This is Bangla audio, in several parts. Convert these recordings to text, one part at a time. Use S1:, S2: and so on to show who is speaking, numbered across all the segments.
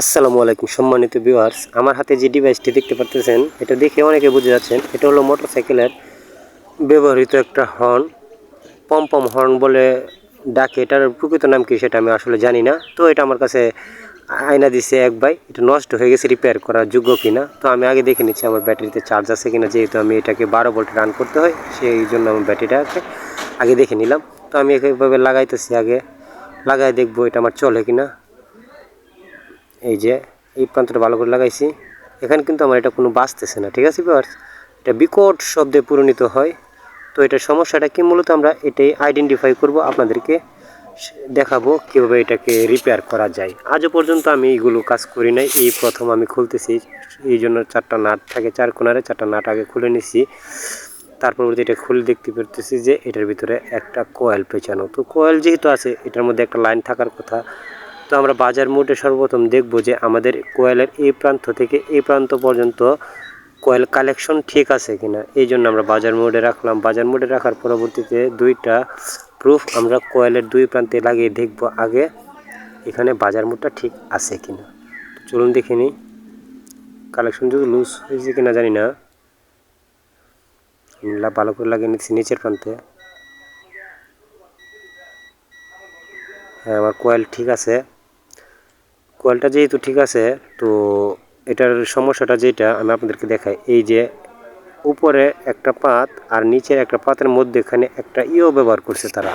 S1: আসসালামু আলাইকুম, সম্মানিত ভিউয়ার্স আমার হাতে যে ডিভাইসটি দেখতে পাচ্ছেন এটা দেখে অনেকে বুঝে যাচ্ছেন, এটা হলো মোটরসাইকেলের ব্যবহৃত একটা হর্ন পম পম হর্ন বলে ডাকে। এটার প্রকৃত নাম কি সেটা আমি আসলে জানি না। তো এটা আমার কাছে আয়না দিছে এক ভাই, এটা নষ্ট হয়ে গেছে রিপেয়ার করার যোগ্য কিনা। তো আমি আগে দেখে নিচ্ছি আমার ব্যাটারিতে চার্জ আছে কিনা, যেহেতু আমি এটাকে বারো ভোল্ট রান করতে হয়, সেই জন্য আমার ব্যাটারিটাকে আগে দেখে নিলাম। তো আমি এইভাবে লাগাইতেছি আগে লাগাই দেখব এটা আমার চলে কিনা। এই যে, এই প্রান্তটা ভালো করে লাগাইছি। এখানে কিন্তু আমার এটা কোনো বাঁচতেছে না, ঠিক আছে বিভার্স এটা বিকট শব্দে পরিণত হয়। তো এটার সমস্যাটা কি? মূলত আমরা এটাই আইডেন্টিফাই করব, আপনাদেরকে দেখাবো কীভাবে এটাকে রিপেয়ার করা যায়। আজও পর্যন্ত আমি এইগুলো কাজ করি নাই। এই প্রথম আমি খুলতেছি। এই জন্য চারটা নাট থাকে, চার কোনারে চারটা নাট আগে খুলে নিছি। তারপর এটা খুলে দেখতে পারতেছি যে, এটার ভিতরে একটা কোয়েল পেঁচানো। তো কোয়েল যেহেতু আছে, এটার মধ্যে একটা লাইন থাকার কথা। তো আমরা বাজার মোটে সর্বপ্রথম দেখব যে আমাদের কোয়েলের এই প্রান্ত থেকে এই প্রান্ত পর্যন্ত কোয়েল কালেকশন ঠিক আছে কিনা। এই জন্য আমরা বাজার মোডে রাখলাম। বাজার মোডে রাখার পরবর্তীতে দুইটা প্রুফ আমরা কোয়েলের দুই প্রান্তে লাগিয়ে দেখব আগে এখানে বাজার মোডটা ঠিক আছে কিনা। চলুন দেখে নিই। কালেকশন যদি লুজ হয়েছে কিনা জানি না। ভালো করে লাগিয়ে নিচ্ছি নিচের প্রান্তে। হ্যাঁ আমার কোয়েল ঠিক আছে। কোয়েলটা যেহেতু ঠিক আছে, তো এটার সমস্যাটা যেটা আমি আপনাদেরকে দেখাই, এই যে উপরে একটা পাত আর নিচের একটা পাতের মধ্যেখানে একটা ইও ব্যবহার করছে তারা।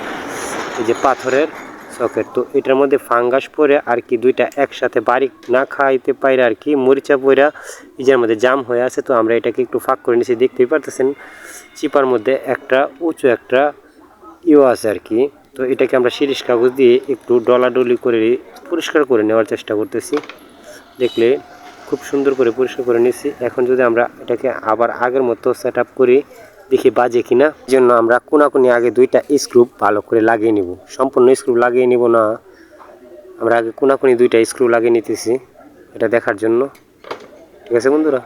S1: এই যে পাথরের সকেট, তো এটার মধ্যে ফাঙ্গাস পরে আর কি দুইটা একসাথে বারিক না খাইতে পাইরে আর কি মরিচা পইরা ইজের মধ্যে জাম হয়ে আছে, তো আমরা এটাকে একটু ফাঁক করে নিছি। দেখতেই পারতেছেন, চিপার মধ্যে একটা উঁচু একটা ইও আছে আর কি। তো এটাকে আমরা শিরিষ কাগজ দিয়ে একটু ডলাডলি করে পরিষ্কার করে নেওয়ার চেষ্টা করতেছি। দেখলে খুব সুন্দর করে পরিষ্কার করে নিছি এখন যদি আমরা এটাকে আবার আগের মতো সেট আপ করি, দেখি বাজে কিনা। জন্য আমরা কোনাকুনি আগে দুইটা স্ক্রু ভালো করে লাগিয়ে নিব। সম্পূর্ণ স্ক্রু লাগিয়ে নিব না। আমরা আগে কোনাকুনি দুইটা স্ক্রু লাগিয়ে নিতেছি এটা দেখার জন্য। ঠিক আছে বন্ধুরা?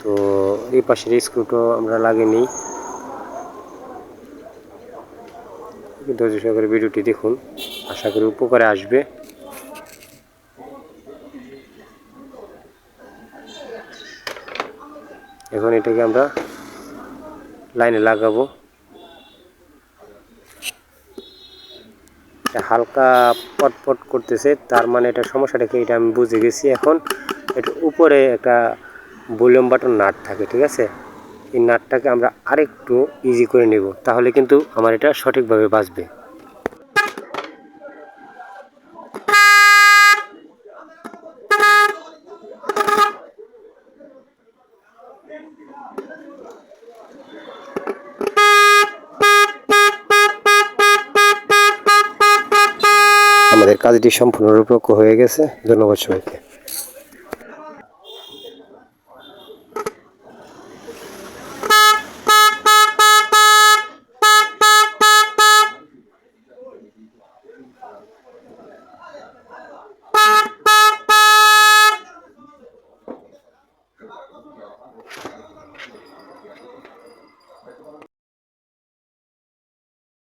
S1: তো এই পাশের স্ক্রুটা আমরা লাগিয়ে নিই। ধৈর্য সহকারে ভিডিওটি দেখুন। আশা করি উপকারে আসবে। এখন এটাকে আমরা লাইনে লাগাবো। হালকা পটপট করতেছে, তার মানে এটা সমস্যাটা কি, এটা আমি বুঝে গেছি। এখন এটা উপরে একটা ভলিউম বাটন নাট থাকে, ঠিক আছে? এই নাটটাকে আমরা আরেকটু ইজি করে নেব, তাহলে কিন্তু আমার এটা সঠিকভাবে বাঁচবে। আমাদের কাজটি সম্পূর্ণরূপে হয়ে গেছে। ধন্যবাদ সবাইকে।